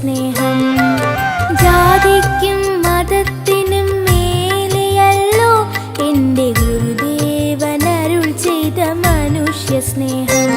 സ്നേഹം. ജാതിക്കും മതത്തിനും മേലെയല്ലോ എന്റെ ഗുരുദേവനരുൾ ചെയ്ത മനുഷ്യ സ്നേഹം.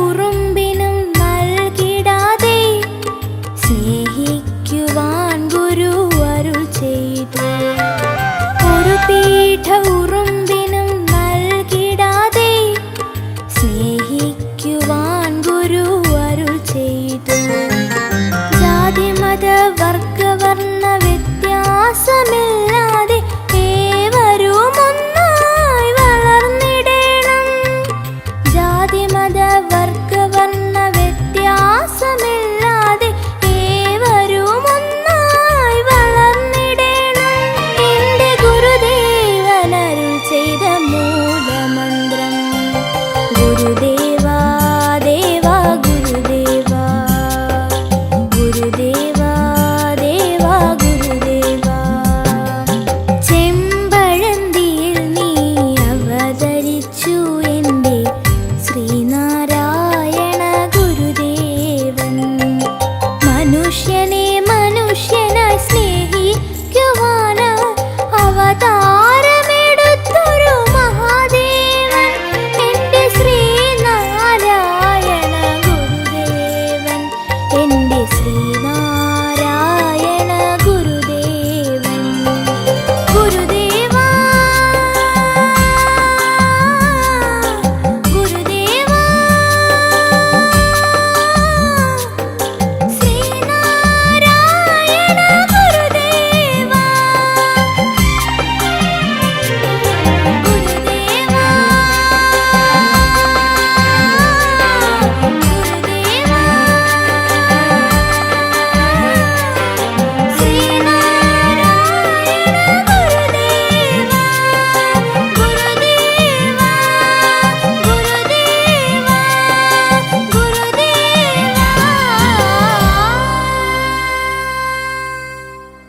ഉറും